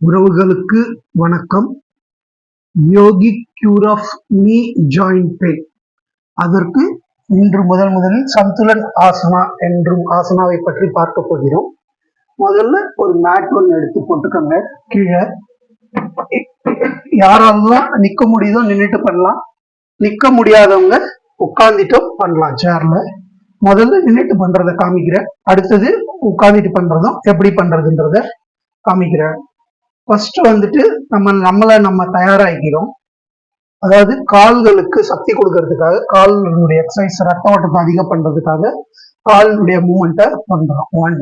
உறவுகளுக்கு வணக்கம். யோகி கியூர் ஆஃப் நீ ஜாயிண்ட் பெயின் அதற்கு இன்று முதல் முதலில் சந்துலன் ஆசனா என்றும் ஆசனாவை பற்றி பார்க்க போகிறோம். முதல்ல ஒரு மேட் ஒன்று எடுத்து போட்டுக்கோங்க. கீழே. யாரெல்லாம் நிக்க முடியுதோ நின்றுட்டு பண்ணலாம். நிக்க முடியாதவங்க உட்கார்ந்துட்டும் பண்ணலாம் சேர்ல முதல்ல நின்றுட்டு பண்றத காமிக்கிறேன். அடுத்தது உட்கார்ந்துட்டு பண்றதும் எப்படி பண்றதுன்றத காமிக்கிறேன். ஃபர்ஸ்ட் வந்துட்டு நம்ம நம்மளை நம்ம தயாராகிக்கிறோம் அதாவது கால்களுக்கு சக்தி கொடுக்கறதுக்காக கால்களுடைய எக்ஸசைஸ் ரத்த ஓட்டத்தை அதிகம் பண்றதுக்காக காலினுடைய மூமெண்ட்டை பண்றோம். ஒன்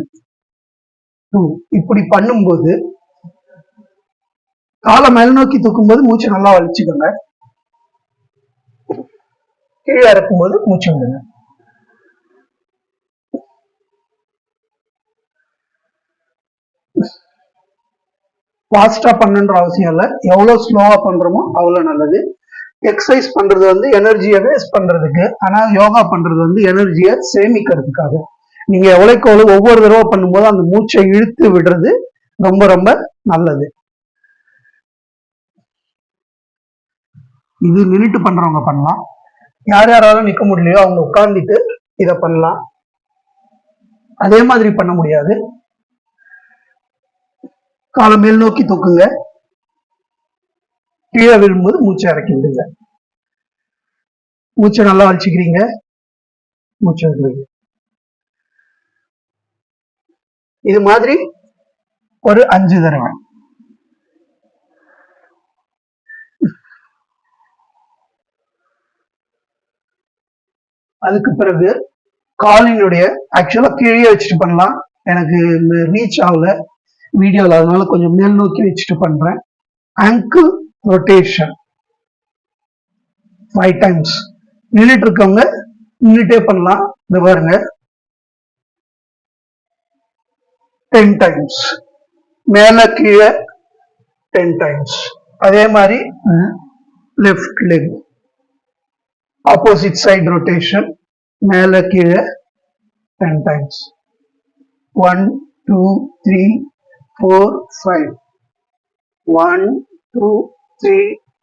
டூ இப்படி பண்ணும்போது காலை மேல் நோக்கி தூக்கும்போது மூச்சு நல்லா வலிச்சுக்கோங்க. கீழே இறக்கும்போது மூச்சு விடுங்க. ஃபாஸ்டா பண்ணுன்ற அவசியம் இல்லை. எவ்வளவு ஸ்லோவா பண்றோமோ அவ்வளவு நல்லது. எக்ஸசைஸ் பண்றது வந்து எனர்ஜியை வேஸ்ட் பண்றதுக்கு ஆனா யோகா பண்றது வந்து எனர்ஜியை சேமிக்கிறதுக்காக. நீங்க எவ்வளவுக்கு எவ்வளவு ஒவ்வொரு தடவை பண்ணும்போது அந்த மூச்சை இழுத்து விடுறது ரொம்ப ரொம்ப நல்லது. இது நின்றுட்டு பண்றவங்க பண்ணலாம். யார் யாராலும் நிக்க முடியலையோ அவங்க உட்கார்ந்துட்டு இதை பண்ணலாம். அதே மாதிரி பண்ண முடியாது. காலை மேல் நோக்கி தூக்குங்க. கீழே விழும்போது மூச்சை இறக்கி விடுங்க. மூச்சை நல்லா வலிச்சுக்கிறீங்க. மூச்சை விடுங்க. இது மாதிரி ஒரு அஞ்சு தடவை. அதுக்கு பிறகு காலினுடைய ஆக்சுவலா கீழே வச்சுட்டு பண்ணலாம். எனக்கு ரீச் ஆகல. வீடியோவில் அதனால கொஞ்சம் மேல் நோக்கி வச்சுட்டு பண்றேன். அங்கிள் ரொட்டேஷன் ஃபைவ் டைம்ஸ் நின்றுட்டு இருக்கவங்க நின்றுட்டே பண்ணலாம். இந்த பாருங்க. டென் டைம்ஸ் மேல கீழே டென் டைம்ஸ் அதே மாதிரி left leg opposite side rotation மேல கீழே ten times one two three four five one two three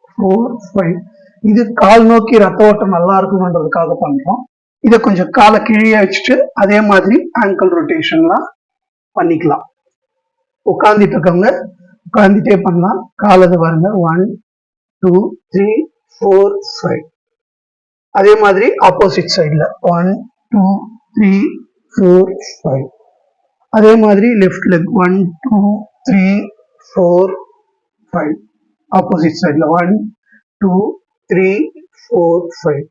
four five இது கால் நோக்கி ரத்த ஓட்டம் நல்லா இருக்கணுன்றதுக்காக பண்றோம். இதை கொஞ்சம் காலை கீழே வச்சுட்டு அதே மாதிரி ஆங்கிள் ரொட்டேஷன்லாம் பண்ணிக்கலாம். உட்காந்துட்டு இருக்கவங்க உட்காந்துட்டே பண்ணலாம். காலது பாருங்க. One two three four five அதே மாதிரி ஆப்போசிட் சைடில் one two three four five அதே மாதிரி left leg one two three four five opposite சைடில் one two three four five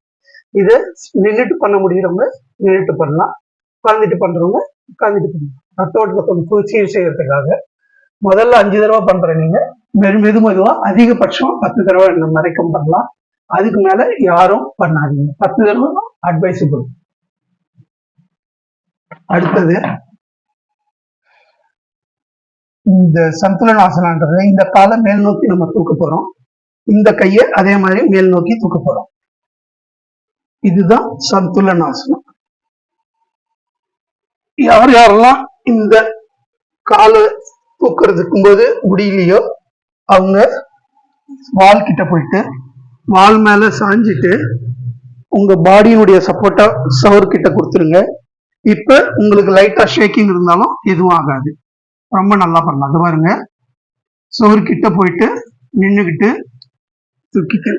இதை நின்றுட்டு பண்ண முடியறவங்க நின்றுட்டு பண்ணலாம். உட்காந்துட்டு பண்ணுறவங்க உட்காந்துட்டு பண்ணலாம். ரத்தோட்டத்தை கொஞ்சம் சீர் செய்யறதுக்காக முதல்ல அஞ்சு தடவை பண்ணுற நீங்கள் மெது மெது மெதுவாக அதிகபட்சம் பத்து தடவை நம்ம வரைக்கும் பண்ணலாம். அதுக்கு மேலே யாரும் பண்ணாதீங்க. பத்து தடவை அட்வைசபிள் அடுத்தது இந்த சந்துலனாசனான்றது இந்த காலை மேல் நோக்கி நம்ம தூக்க போறோம். இந்த கையை அதே மாதிரி மேல் நோக்கி தூக்க போறோம். இதுதான் சந்துலனாசனம் யார் யாரெல்லாம் இந்த காலை தூக்குறதுக்கும் போது முடியலையோ அவங்க வால் கிட்ட போயிட்டு வால் மேல சாஞ்சிட்டு உங்க பாடியினுடைய சப்போர்ட்டா சவர் கிட்ட கொடுத்துருங்க. இப்ப உங்களுக்கு லைட்டா ஷேக்கிங் இருந்தாலும் எதுவும் ஆகாது. ரொம்ப நல்லா பண்ணலாம். அது பாருங்க. சோறு கிட்ட போயிட்டு நின்றுக்கிட்டு தூக்கிட்டு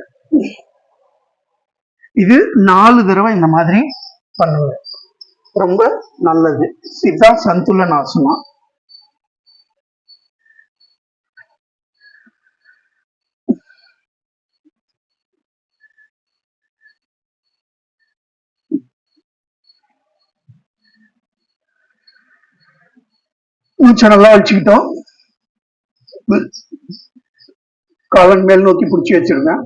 இது நாலு தடவை இந்த மாதிரி பண்ணுங்க. ரொம்ப நல்லது. இதுதான் சந்துலன் ஆசனம் மூச்சை நல்லா வச்சுக்கிட்டோம் காலன் மேல் நோக்கி பிடிச்சி வச்சிருந்தேன்.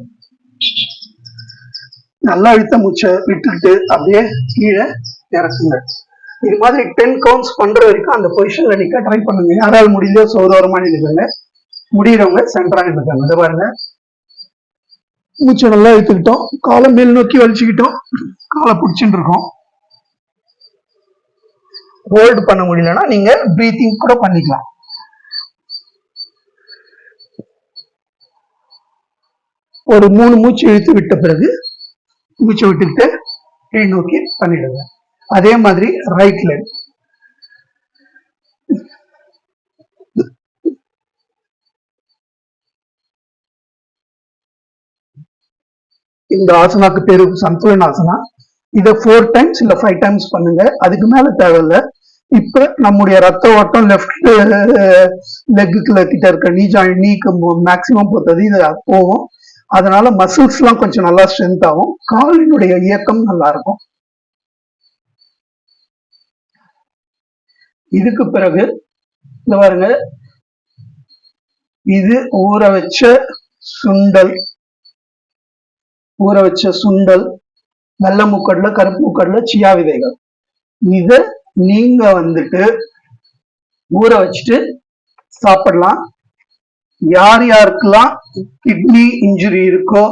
நல்லா இழுத்த மூச்சை விட்டுக்கிட்டு அப்படியே கீழே இறக்குங்க. இது மாதிரி டென் கவுண்ட்ஸ் பண்ற வரைக்கும் அந்த பொசிஷன்ல நிக்க ட்ரை பண்ணுங்க. யாரால் முடியலையோ சோதோரமா நிற்குங்க முடியறவங்க சென்டரா நிற்காங்க இதை பாருங்க. மூச்சை நல்லா இழுத்துக்கிட்டோம். காலை மேல் நோக்கி வலிச்சுக்கிட்டோம். காலை பிடிச்சிட்டு இருக்கோம். ஹோல்டு பண்ண முடியலன்னா நீங்க ப்ரீத்திங் கூட பண்ணிக்கலாம். ஒரு மூணு மூச்சு இழுத்து விட்ட பிறகு மூச்சு விட்டுக்கிட்டு கீழ் நோக்கி பண்ணிடுங்க. அதே மாதிரி ரைட் லெக் இந்த ஆசனாக்கு பேரு சந்துலன் ஆசனா. இதை ஃபோர் டைம்ஸ் இல்ல ஃபைவ் டைம்ஸ் பண்ணுங்க. அதுக்கு மேல தேவையில்லை. இப்ப நம்முடைய ரத்த ஓட்டம் லெஃப்ட் லெக்குல கிட்ட இருக்க நீ ஜாயின் நீக்கு மேக்சிமம் பொறுத்தது இது போகும். அதனால மசில்ஸ் எல்லாம் கொஞ்சம் நல்லா ஸ்ட்ரென்த் ஆகும். காலினுடைய இயக்கம் நல்லா இருக்கும். இதுக்கு பிறகு இந்த பாருங்க. இது ஊற வச்ச சுண்டல். ஊற வச்ச சுண்டல். வெள்ளை முக்கடல கருப்பு முக்கடல சியா விதைகள். இதை நீங்க வந்துட்டு ஊற வச்சுட்டு சாப்பிடலாம். யார் யாருக்கெல்லாம் கிட்னி இன்ஜுரி இருக்கோ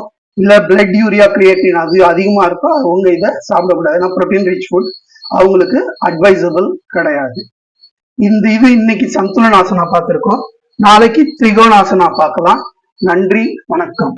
இல்ல பிளட் யூரியா கிரியேட்டின் அது அதிகமா இருக்கோ அவங்க இதை சாப்பிடக்கூடாது. ஏன்னா ப்ரோட்டீன் ரிச் ஃபுட் அவங்களுக்கு அட்வைசபிள் கிடையாது. இந்த இது இன்னைக்கு சந்துலனாசனா பார்த்துருக்கோம். நாளைக்கு திரிகோணாசனா பார்க்கலாம். நன்றி வணக்கம்.